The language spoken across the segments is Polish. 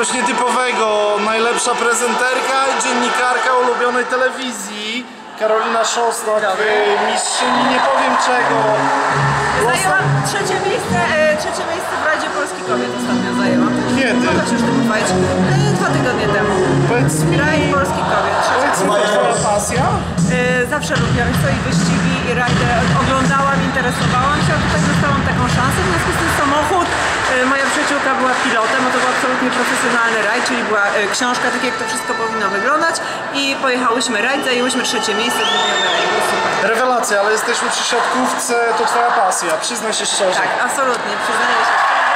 Coś nietypowego. Najlepsza prezenterka i dziennikarka ulubionej telewizji. Karolina Szostak, mistrzyni nie powiem czego. Zajęłam trzecie miejsce, e, trzecie miejsce w Radzie Polski Kobiet ostatnio zajęłam. Kiedy? Mogę ci już tego powiedzieć. E, dwa tygodnie temu. Powiedz mi, Rajd Polski Kobiet. Powiedz mi, to twoja pasja? E, zawsze lubiłam co i wyścigi i rajdy. Oglądałam, interesowałam się, a tutaj dostałam taką szansę. W związku z tym samochód, moja przyjaciółka była pilotem, absolutnie profesjonalny rajd, czyli była e, książka, tak jak to wszystko powinno wyglądać i pojechałyśmy rajd, zajęłyśmy trzecie miejsce, super. Rewelacja, ale jesteśmy przy siatkówce, to twoja pasja, przyznaj się szczerze. Tak, absolutnie, przyznaję się szczerze.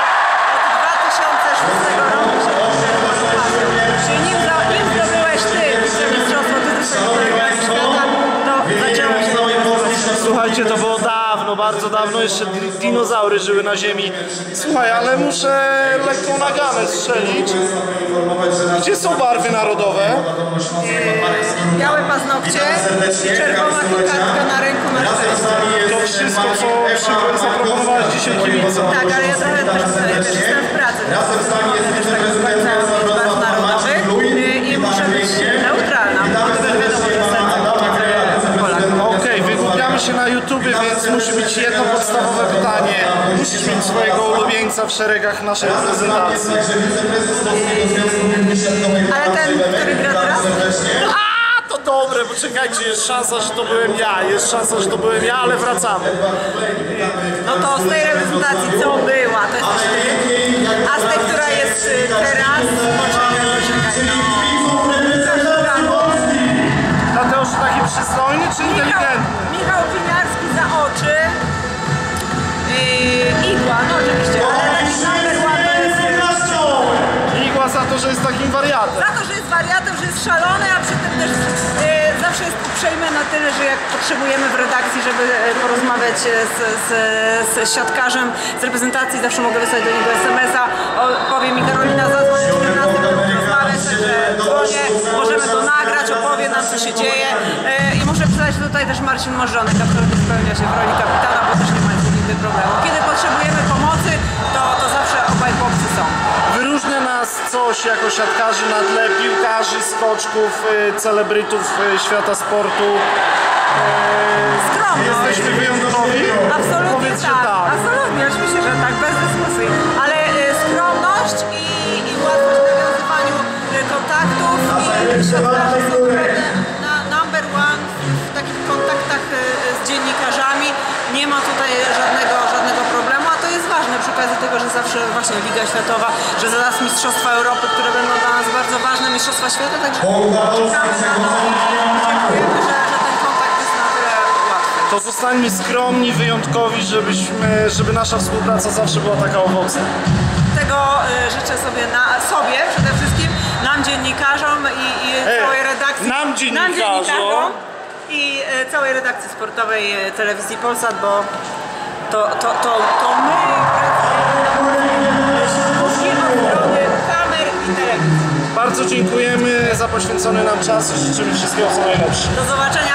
Od 2006 roku dawno, bardzo dawno, jeszcze di- dinozaury żyły na ziemi. Słuchaj, ale muszę lekką naganę strzelić. Gdzie są barwy narodowe? Białe paznokcie i czerwona kokardka na ręku na szczęście. To wszystko, co zaproponowałaś dzisiaj kibicom. Tak, ale ja trochę też, jestem w pracy, YouTubie, więc musi być jedno podstawowe pytanie. Musisz mieć swojego ulubieńca w szeregach naszej reprezentacji. Ale ten, który gra teraz? A, to dobre, poczekajcie, jest szansa, że to byłem ja, jest szansa, że to byłem ja, ale wracamy. No to z tej reprezentacji co była, to jest Yy, igła, no oczywiście, ale taki jest... Igła za to, że jest takim wariatem. Za to, że jest wariatem, że jest szalony, a przy tym też e, zawsze jest uprzejmy na tyle, że jak potrzebujemy w redakcji, żeby e, porozmawiać e, z, z, z siatkarzem z reprezentacji, zawsze mogę wysłać do niego SMS-a, o, powie mi Karolina, zadzwoń o 14, będę rozmawiać, także dzwonię, możemy to nagrać, opowie nam, co się dzieje. E, i muszę przydać tutaj też Marcin Morzonek, absolutnie spełnia się w roli kapitana, bo też nie ma Kiedy potrzebujemy pomocy, to, to zawsze obaj chłopcy są. Wyróżnia nas coś jako siatkarzy na tle piłkarzy, skoczków, y, celebrytów y, świata sportu. Okazji tego, że zawsze właśnie Liga Światowa, że zaraz Mistrzostwa Europy, które będą dla nas bardzo ważne, Mistrzostwa Świata, także dziękujemy, że, że ten kontakt jest na tyle łatwy. To zostańmy skromni, wyjątkowi, żebyśmy, żeby nasza współpraca zawsze była taka owocna. Tego y, życzę sobie na sobie przede wszystkim, nam dziennikarzom i, i Ej, całej redakcji. nam dziennikarzom. dziennikarzom i y, całej redakcji sportowej y, telewizji Polsat, bo to, to, to, to my Bardzo dziękujemy za poświęcony nam czas i życzymy wszystkiego co najlepsze. Do zobaczenia.